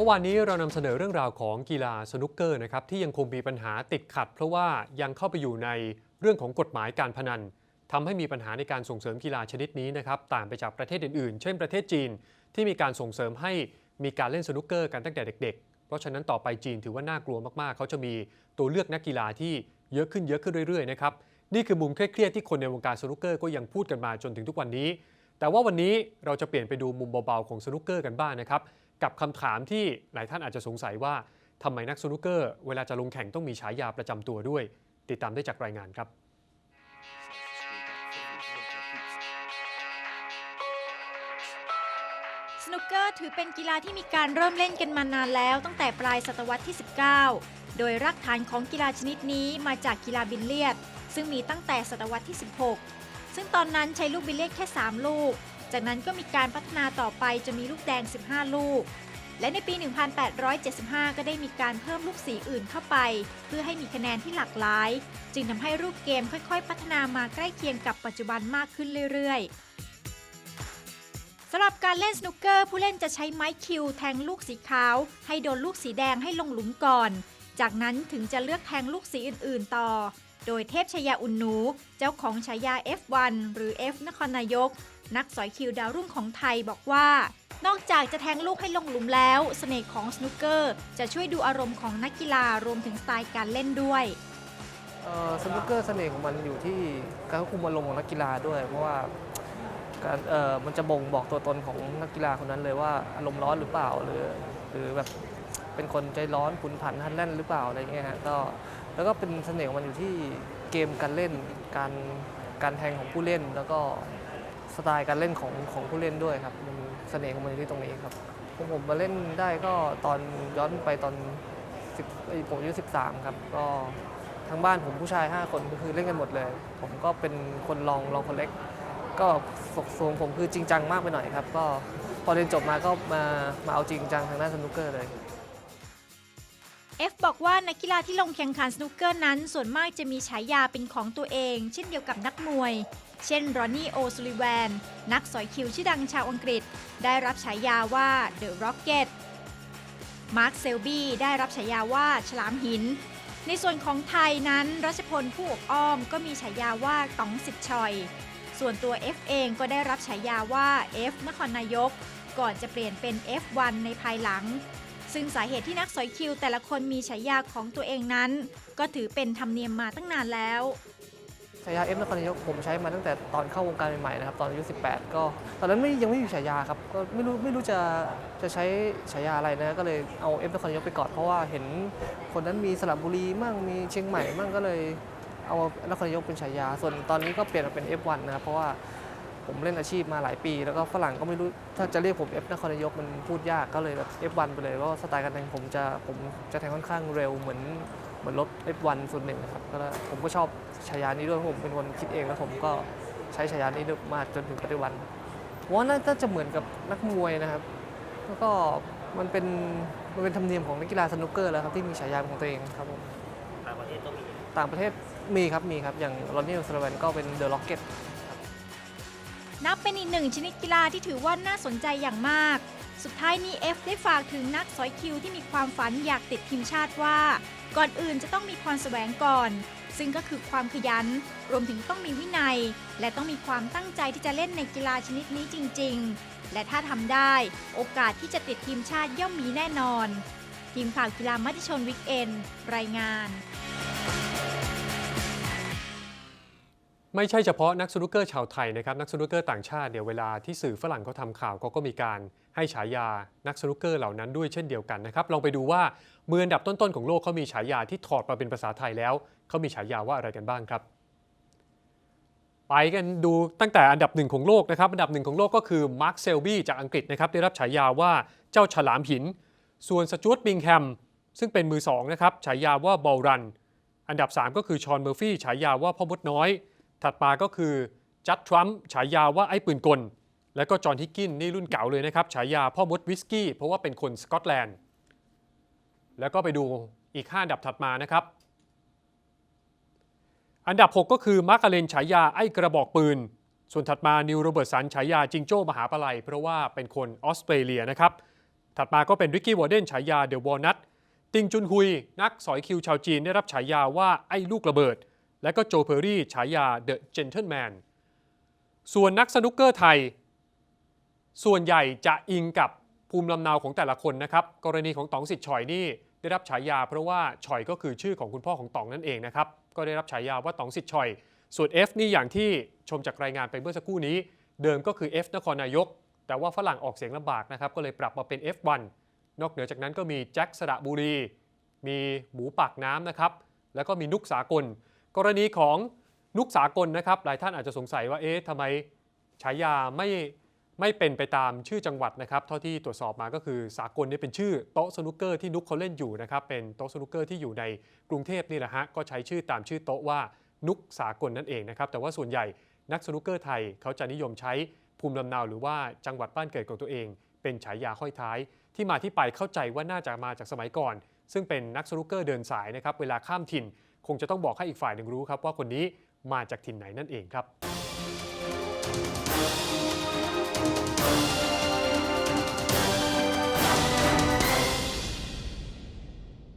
มื่อวานนี้เรานำเสนอเรื่องราวของกีฬาสนุกเกอร์นะครับที่ยังคงมีปัญหาติดขัด เพราะว่ายังเข้าไปอยู่ในเรื่องของกฎหมายการพนันทำให้มีปัญหาในการส่งเสริมกีฬาชนิดนี้นะครับต่างไปจากประเทศอื่นๆ เช่นประเทศจีนที่มีการส่งเสริมให้มีการเล่นสนุกเกอร์กันตั้งแต่เด็ก ๆ เพราะฉะนั้นต่อไปจีนถือว่าน่ากลัวมากๆ เขาจะมีตัวเลือกนักกีฬาที่เยอะขึ้นเยอะขึ้นเรื่อยๆนะครับนี่คือมุมเครียดๆที่คนในวงการสนุกเกอร์ก็ยังพูดกันมาจนถึงทุกวันนี้ แต่ว่าวันนี้เราจะเปลี่ยนไปดูมุมเบาๆของสนุกเกอร์กันบ้างนะครับ กับคำถามที่หลายท่านอาจจะสงสัยว่าทำไมนักสนุกเกอร์เวลาจะลงแข่งต้องมีฉายาประจำตัวด้วย ติดตามได้จากรายงานครับสนุกเกอร์ถือเป็นกีฬาที่มีการเริ่มเล่นกันมานานแล้วตั้งแต่ปลายศตวรรษที่ 19 โดยรากฐานของกีฬาชนิดนี้มาจากกีฬาบิลเลียด ซึ่งมีตั้งแต่ศตวรรษที่ 16 ซึ่งตอนนั้นใช้ลูกบิลเลียดแค่ 3 ลูก จากนั้นก็มีการพัฒนาต่อไปจนมีลูกแดง 15 ลูก และในปี 1875 ก็ได้มีการเพิ่มลูกสีอื่นเข้าไป เพื่อให้มีคะแนนที่หลากหลาย จึงทำให้รูปเกมค่อยๆ พัฒนามาใกล้เคียงกับปัจจุบันมากขึ้นเรื่อยๆสำหรับการเล่นสนุกเกอร์ผู้เล่นจะใช้ไม้คิวแทงลูกสีขาว ให้โดนลูกสีแดงให้ลงหลุมก่อน จากนั้นถึงจะเลือกแทงลูกสีอื่นๆต่อ โดยเทพชยาอุ่นหนู เจ้าของฉายา F1 หรือ F นครนายก นักสอยคิวดาวรุ่งของไทยบอกว่า นอกจากจะแทงลูกให้ลงหลุมแล้วเสน่ห์ของสนุกเกอร์จะช่วยดูอารมณ์ของนักกีฬารวมถึงสไตล์การเล่นด้วยสนุกเกอร์เสน่ห์ของมันอยู่ที่การควบคุมอารมณ์ของนักกีฬาด้วย เพราะว่าการมันจะบ่งบอกตัวตนของนักกีฬาคนนั้นเลยว่าอารมณ์ร้อนหรือเปล่าหรือหรือแบบเป็นคนใจร้อนขุนผันฮันแล่นหรือเปล่าอะไรเงี้ยฮะก็แล้วก็เป็นเสน่ห์ของมันอยู่ที่เกมการเล่นการการแทงของผู้เล่นแล้วก็ สไตล์การเล่นของของผู้เล่นด้วยครับมันเสน่ห์ของมันอยู่ที่ตรงนี้ครับผมผมมาเล่นได้ก็ตอนย้อนไปตอน10ผมอายุ13 ครับ ก็ทางบ้านผมผู้ชาย 5 คนก็คือเล่นกันหมดเลย ผมก็เป็นคนรองรองคนเล็ก ก็สกสูงผมคือจริงจังมากไปหน่อยครับ ก็พอเรียนจบมาก็มามาเอาจริงจังทางด้านสนุกเกอร์เลย F บอกว่านักกีฬาที่ลงแข่งขันสนุกเกอร์นั้น ส่วนมากจะมีฉายาเป็นของตัวเอง เช่นเดียวกับนักมวย เช่นรอนนี่โอซูลิแวน นักสอยคิวชื่อดังชาวอังกฤษ ได้รับฉายาว่า The Rocket มาร์คเซลบี้ได้รับฉายาว่าฉลามหิน ในส่วนของไทยนั้นรัชพลผู้อบอ้อมก็มีฉายาว่าต๋องสิทธิ์ชอย ส่วนตัว F เองก็ได้รับฉายาว่า F นครนายก ก่อนจะเปลี่ยนเป็น F1 ในภายหลังซึ่งสาเหตุที่นักสอยคิวแต่ละคนมีฉายาของตัวเองนั้น ก็ถือเป็นธรรมเนียมมาตั้งนานแล้ว ฉายาเอฟนครนายกผมใช้มาตั้งแต่ตอนเข้าวงการใหม่ๆนะครับตอนอายุ 18 ก็ตอนนั้นไม่ยังไม่มีฉายาครับก็ไม่รู้ไม่รู้จะจะใช้ฉายาอะไรนะก็เลยเอาเอฟนครนายกไปก่อนเพราะว่าเห็นคนนั้นมีสระบุรีมั่งมีเชียงใหม่มั่งก็เลยเอานครนายกเป็นฉายา ส่วนตอนนี้ก็เปลี่ยนมาเป็น F1 นะครับเพราะว่าผมเล่นอาชีพมาหลายปี แล้วก็ฝรั่งก็ไม่รู้ถ้าจะเรียกผม F นครนายกมันพูดยากก็เลยแบบ F1 ไปเลยว่าสไตล์การแทงผมจะผมจะแทงค่อนข้างเร็วเหมือน เหมือนรถ F1 ส่วนหนึ่งนะครับก็แล้วผมก็ชอบฉายานี้ด้วยเพราะผมเป็นคนคิดเองแล้วผมก็ใช้ฉายานี้มาจนถึงปัจจุบันผมว่าน่าจะเหมือนกับนักมวยนะครับ แล้วก็มันเป็นมันเป็นธรรมเนียมของนักกีฬาสนุกเกอร์แล้วครับที่มีฉายาของตัวเองครับผมต่างประเทศก็มีต่างประเทศมีครับมีครับ อย่างรอนนี่สลาวนก็เป็นเดอะล็อกเก็ตนับเป็นอีกหนึ่งชนิดกีฬาที่ถือว่าน่าสนใจอย่างมาก สุดท้ายนี้ F ได้ฝากถึงนักสอยคิวที่มีความฝันอยากติดทีมชาติว่า ก่อนอื่นจะต้องมีความแสวงก่อน ซึ่งก็คือความขยัน รวมถึงต้องมีวินัย และต้องมีความตั้งใจที่จะเล่นในกีฬาชนิดนี้จริง ๆ และถ้าทำได้ โอกาสที่จะติดทีมชาติย่อมมีแน่นอน ทีมข่าวกีฬามัติชนวิกเอนรายงาน ไม่ใช่เฉพาะนักสนุกเกอร์ชาวไทยนะครับนักสนุกเกอร์ต่างชาติเนี่ยเวลาที่สื่อฝรั่งเขาทำข่าวเขาก็มีการให้ฉายานักสนุกเกอร์เหล่านั้นด้วยเช่นเดียวกันนะครับลองไปดูว่ามืออันดับต้นๆของโลกเขามีฉายาที่ถอดมาเป็นภาษาไทยแล้วเขามีฉายาว่าอะไรกันบ้างครับ ไปกันดูตั้งแต่อันดับหนึ่งของโลกนะครับอันดับหนึ่งของโลกก็คือมาร์คเซลบี้จากอังกฤษนะครับได้รับฉายาว่าเจ้าฉลามหิน ส่วนสจวตบิงแฮมซึ่งเป็นมือสองนะครับฉายาว่าบอลรัน อันดับ 3 ก็คือชอนเมอร์ฟี่ฉายาว่าพ่อมดน้อย ถัดมาก็คือจัดทรัมป์ฉายาว่าไอ้ปืนกล แล้วก็จอห์นฮิกกินนี่รุ่นเก่าเลยนะครับ ฉายาพ่อมดวิสกี้ เพราะว่าเป็นคนสกอตแลนด์ แล้วก็ไปดูอีก 5 อันดับถัดมานะครับ อันดับ 6 ก็คือมาร์กาเลนฉายาไอ้กระบอกปืน ส่วนถัดมานิวโรเบิร์ตสันฉายาจิงโจ้มหาปลัยเพราะว่าเป็นคนออสเตรเลียนะครับ ถัดมาก็เป็นริกกี้วอร์เดนฉายาเดอะวอลนัทติงจุนฮุยนักสอยคิวชาวจีนได้รับฉายาว่าไอ้ลูกระเบิด และก็โจเพอร์รี่ฉายาเดอะเจนเทิลแมนส่วนนักสนุกเกอร์ไทย ส่วนใหญ่จะอิงกับภูมิลำเนาของแต่ละคนนะครับ กรณีของต๋องสิทธิ์ฉอยนี่ได้รับฉายาเพราะว่าฉอยก็คือชื่อของคุณพ่อของต๋องนั่นเองนะครับ ก็ได้รับฉายาว่าต๋องสิทธิ์ฉอย ส่วน F นี่อย่างที่ชมจากรายงานไปเมื่อสักครู่นี้ เดิมก็คือ F นครนายก แต่ว่าฝรั่งออกเสียงลำบากนะครับ ก็เลยปรับมาเป็น F1 นอกเหนือจากนั้นก็มีแจ็คสระบุรี มีหมูปากน้ำนะครับ แล้วก็มีนุกสากล กรณีของนุกสากลนะครับ หลายท่านอาจจะสงสัยว่าเอ๊ะทำไมฉายาไม่ไม่เป็นไปตามชื่อจังหวัดนะครับ เท่าที่ตรวจสอบมาก็คือสากลนี่เป็นชื่อโต๊ะสนุกเกอร์ที่นุกเขาเล่นอยู่นะครับ เป็นโต๊ะสนุกเกอร์ที่อยู่ในกรุงเทพนี่แหละฮะก็ใช้ชื่อตามชื่อโต๊ะว่านุกสากลนั่นเองนะครับ แต่ว่าส่วนใหญ่นักสนุกเกอร์ไทยเขาจะนิยมใช้ภูมิลำเนาหรือว่าจังหวัดบ้านเกิดของตัวเอง เป็นฉายาห้อยท้าย ที่มาที่ไปเข้าใจว่าน่าจะมาจากสมัยก่อน ซึ่งเป็นนักสนุกเกอร์เดินสายนะครับเวลาข้ามถิ่น คงจะต้องบอกให้อีกฝ่ายหนึ่งรู้ครับว่าคนนี้มาจากถิ่นไหนนั่นเองครับ